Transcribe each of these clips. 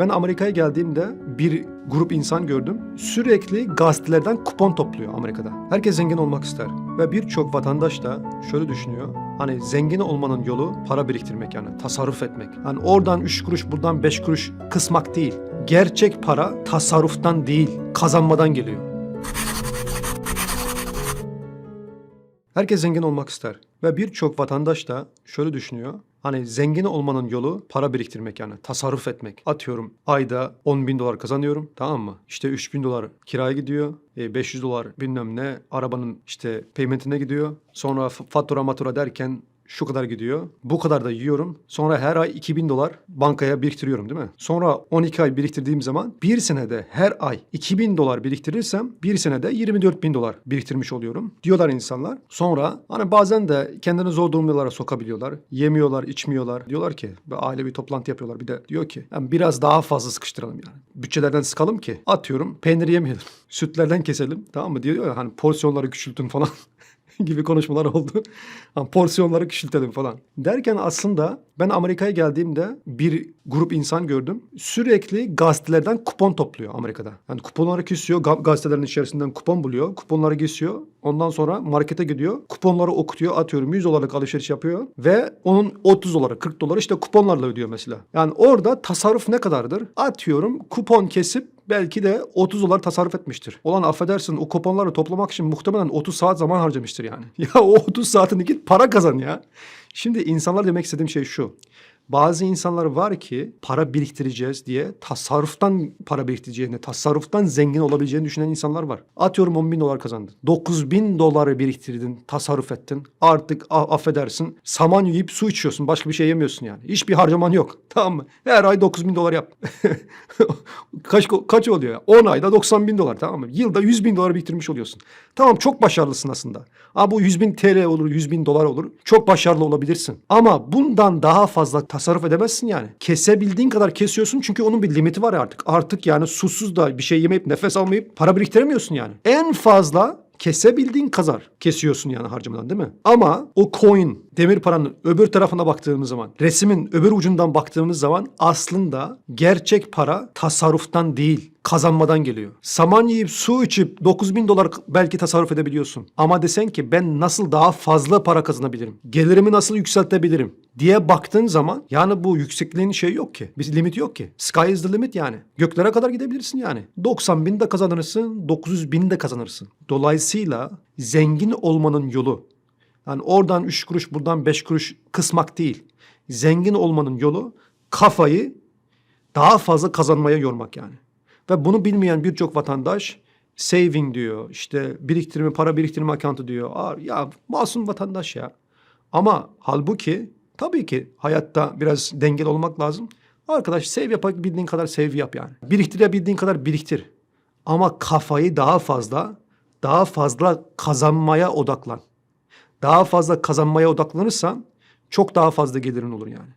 Ben Amerika'ya geldiğimde bir grup insan gördüm. Sürekli gazetelerden kupon topluyor Amerika'da. Herkes zengin olmak ister. Ve birçok vatandaş da şöyle düşünüyor. Hani zengin olmanın yolu para biriktirmek yani tasarruf etmek. Hani oradan 3 kuruş buradan 5 kuruş kısmak değil. Gerçek para tasarruftan değil kazanmadan geliyor. Herkes zengin olmak ister. Ve birçok vatandaş da şöyle düşünüyor. Hani zengin olmanın yolu para biriktirmek yani tasarruf etmek. Atıyorum ayda 10 bin dolar kazanıyorum tamam mı? İşte 3 bin dolar kiraya gidiyor. E, 500 dolar bilmem ne arabanın işte paymentine gidiyor. Sonra fatura matura derken şu kadar gidiyor. Bu kadar da yiyorum. Sonra her ay 2000 dolar bankaya biriktiriyorum değil mi? Sonra 12 ay biriktirdiğim zaman bir senede her ay 2000 dolar biriktirirsem bir senede 24 bin dolar biriktirmiş oluyorum. Diyorlar insanlar. Sonra hani bazen de kendini zor durumlara sokabiliyorlar. Yemiyorlar, içmiyorlar. Diyorlar ki aile bir toplantı yapıyorlar. Bir de diyor ki yani biraz daha fazla sıkıştıralım yani. Bütçelerden sıkalım ki atıyorum peynir yemeyelim. Sütlerden keselim. Tamam mı? Diyor ya hani porsiyonları küçültün falan. gibi konuşmalar oldu. Porsiyonları küçültelim falan. Derken aslında ben Amerika'ya geldiğimde bir grup insan gördüm. Sürekli gazetelerden kupon topluyor Amerika'da. Yani kuponları kesiyor. ga- gazetelerin içerisinden kupon buluyor. Kuponları kesiyor. Ondan sonra markete gidiyor. Kuponları okutuyor. Atıyorum 100 dolarlık alışveriş yapıyor. Ve onun 30 doları 40 doları işte kuponlarla ödüyor mesela. Yani orada tasarruf ne kadardır? Atıyorum kupon kesip belki de 30 dolar tasarruf etmiştir. Olan affedersin o kuponları toplamak için muhtemelen 30 saat zaman harcamıştır yani. Ya o 30 saatini git para kazan ya. Şimdi insanlar demek istediğim şey şu. Bazı insanlar var ki para biriktireceğiz diye tasarruftan para biriktireceğini, tasarruftan zengin olabileceğini düşünen insanlar var. Atıyorum 10 bin dolar kazandın. 9 bin doları biriktirdin, tasarruf ettin. Artık affedersin saman yiyip su içiyorsun. Başka bir şey yemiyorsun yani. Hiçbir harcaman yok. Tamam mı? Her ay 9 bin dolar yap. kaç, kaç oluyor ya? 10 ayda 90 bin dolar tamam mı? Yılda 100 bin dolar biriktirmiş oluyorsun. Tamam çok başarılısın aslında. Ama bu 100 bin TL olur, 100 bin dolar olur. Çok başarılı olabilirsin. Ama bundan daha fazla tasarruf edemezsin yani. Kesebildiğin kadar kesiyorsun çünkü onun bir limiti var artık. Artık yani susuz da bir şey yemeyip nefes almayıp para biriktiremiyorsun yani. En fazla kesebildiğin kadar kesiyorsun yani harcamadan değil mi? Ama o coin, demir paranın öbür tarafına baktığımız zaman, resmin öbür ucundan baktığımız zaman aslında gerçek para tasarruftan değil, kazanmadan geliyor. Saman yiyip su içip 9 bin dolar belki tasarruf edebiliyorsun. Ama desen ki ben nasıl daha fazla para kazanabilirim? Gelirimi nasıl yükseltebilirim? diye baktığın zaman yani bu yüksekliğin şey yok ki. Bir limiti yok ki. Sky is the limit yani. Göklere kadar gidebilirsin yani. 90 bin de kazanırsın, 900 bin de kazanırsın. Dolayısıyla zengin olmanın yolu yani oradan 3 kuruş buradan 5 kuruş kısmak değil. Zengin olmanın yolu kafayı daha fazla kazanmaya yormak yani. Ve bunu bilmeyen birçok vatandaş saving diyor. işte biriktirme, para biriktirme account'u diyor. Aa, ya masum vatandaş ya. Ama halbuki tabii ki hayatta biraz dengeli olmak lazım. Arkadaş save yapabildiğin kadar save yap yani. Biriktirebildiğin kadar biriktir. Ama kafayı daha fazla, daha fazla kazanmaya odaklan. Daha fazla kazanmaya odaklanırsan çok daha fazla gelirin olur yani.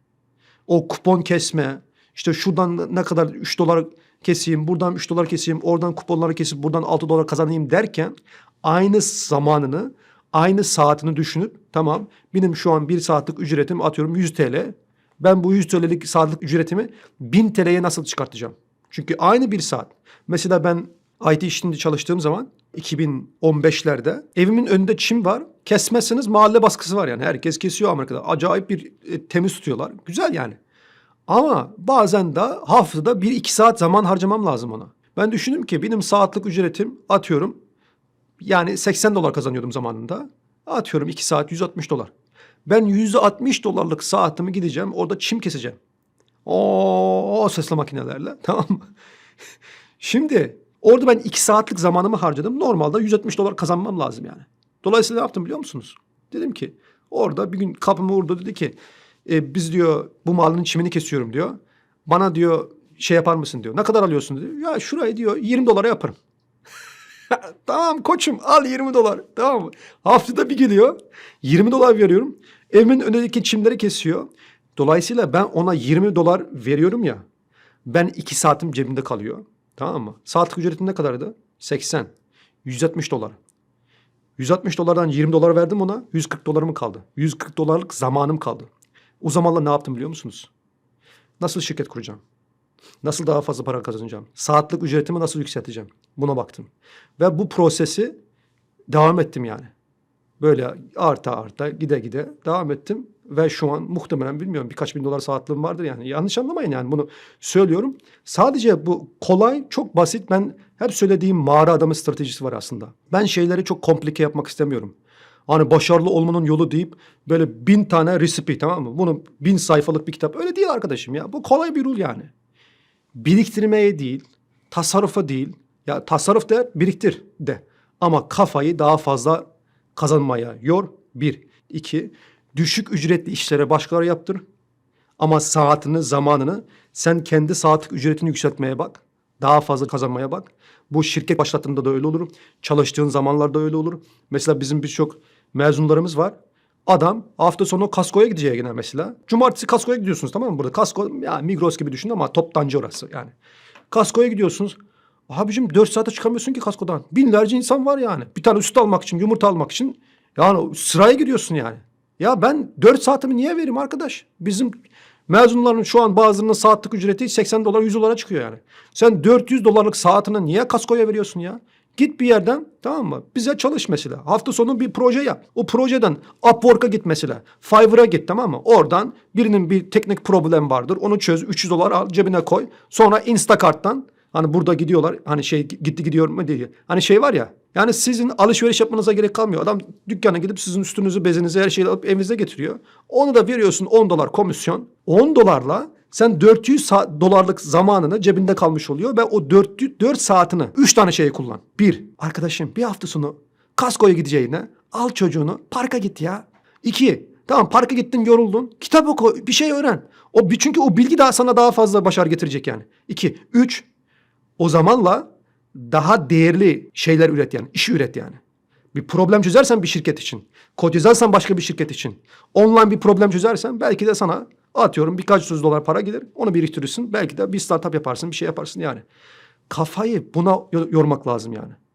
O kupon kesme, işte şuradan ne kadar 3 dolar keseyim, buradan 3 dolar keseyim, oradan kuponları kesip buradan 6 dolar kazanayım derken aynı zamanını, aynı saatini düşünüp tamam benim şu an bir saatlik ücretim atıyorum 100 TL. Ben bu 100 TL'lik saatlik ücretimi 1000 TL'ye nasıl çıkartacağım? Çünkü aynı bir saat. Mesela ben IT işinde çalıştığım zaman 2015'lerde evimin önünde çim var. Kesmezseniz mahalle baskısı var yani. Herkes kesiyor Amerika'da. Acayip bir e, temiz tutuyorlar. Güzel yani. Ama bazen de haftada bir iki saat zaman harcamam lazım ona. Ben düşündüm ki benim saatlik ücretim atıyorum yani 80 dolar kazanıyordum zamanında. Atıyorum 2 saat 160 dolar. Ben 160 dolarlık saatimi gideceğim orada çim keseceğim. O sesli makinelerle tamam mı? Şimdi orada ben 2 saatlik zamanımı harcadım. Normalde 160 dolar kazanmam lazım yani. Dolayısıyla ne yaptım biliyor musunuz? Dedim ki orada bir gün kapımı vurdu dedi ki e, biz diyor bu malın çimini kesiyorum diyor. Bana diyor şey yapar mısın diyor. Ne kadar alıyorsun diyor. Ya şurayı diyor 20 dolara yaparım. tamam koçum al 20 dolar. Tamam mı? Haftada bir geliyor. 20 dolar veriyorum. Evimin önündeki çimleri kesiyor. Dolayısıyla ben ona 20 dolar veriyorum ya. Ben 2 saatim cebimde kalıyor. Tamam mı? Saatlik ücretim ne kadardı? 80. 160 dolar. 160 dolardan 20 dolar verdim ona. 140 dolarım kaldı. 140 dolarlık zamanım kaldı. O zamanla ne yaptım biliyor musunuz? Nasıl şirket kuracağım? Nasıl daha fazla para kazanacağım? Saatlik ücretimi nasıl yükselteceğim? Buna baktım. Ve bu prosesi devam ettim yani. Böyle arta arta gide gide devam ettim. Ve şu an muhtemelen bilmiyorum birkaç bin dolar saatliğim vardır yani. Yanlış anlamayın yani bunu söylüyorum. Sadece bu kolay, çok basit. Ben hep söylediğim mağara adamı stratejisi var aslında. Ben şeyleri çok komplike yapmak istemiyorum. Hani başarılı olmanın yolu deyip böyle bin tane recipe tamam mı? Bunu bin sayfalık bir kitap. Öyle değil arkadaşım ya. Bu kolay bir rul yani. Biriktirmeye değil, tasarrufa değil. Ya tasarruf de biriktir de. Ama kafayı daha fazla kazanmaya yor. Bir. iki Düşük ücretli işlere başkaları yaptır. Ama saatini, zamanını sen kendi saatlik ücretini yükseltmeye bak. Daha fazla kazanmaya bak. Bu şirket başlattığında da öyle olur. Çalıştığın zamanlarda öyle olur. Mesela bizim birçok mezunlarımız var. Adam hafta sonu kaskoya gideceği yine mesela. Cumartesi kaskoya gidiyorsunuz tamam mı? Burada kasko ya Migros gibi düşün ama toptancı orası yani. Kaskoya gidiyorsunuz. Abicim 4 saate çıkamıyorsun ki kaskodan. Binlerce insan var yani. Bir tane süt almak için, yumurta almak için. Yani sıraya gidiyorsun yani. Ya ben 4 saatimi niye vereyim arkadaş? Bizim mezunların şu an bazılarının saatlik ücreti 80 dolar 100 dolara çıkıyor yani. Sen 400 dolarlık saatini niye kaskoya veriyorsun ya? Git bir yerden tamam mı? Bize çalış mesela. Hafta sonu bir proje yap. O projeden Upwork'a git mesela. Fiverr'a git tamam mı? Oradan birinin bir teknik problem vardır. Onu çöz. 300 dolar al cebine koy. Sonra Instacart'tan hani burada gidiyorlar. Hani şey gitti gidiyor mu diye. Hani şey var ya. Yani sizin alışveriş yapmanıza gerek kalmıyor. Adam dükkana gidip sizin üstünüzü, bezinizi, her şeyi alıp evinize getiriyor. Onu da veriyorsun 10 dolar komisyon. 10 dolarla sen 400 sa- dolarlık zamanını cebinde kalmış oluyor ve o 4, 4 saatini 3 tane şeye kullan. Bir, arkadaşım bir hafta sonu kaskoya gideceğine al çocuğunu parka git ya. İki, tamam parka gittin yoruldun kitap oku bir şey öğren. O çünkü o bilgi daha sana daha fazla başarı getirecek yani. İki, üç, o zamanla daha değerli şeyler üret yani işi üret yani. Bir problem çözersen bir şirket için, kod yazarsan başka bir şirket için, online bir problem çözersen belki de sana atıyorum birkaç yüz dolar para gelir. Onu biriktirirsin. Belki de bir startup yaparsın, bir şey yaparsın yani. Kafayı buna yo- yormak lazım yani.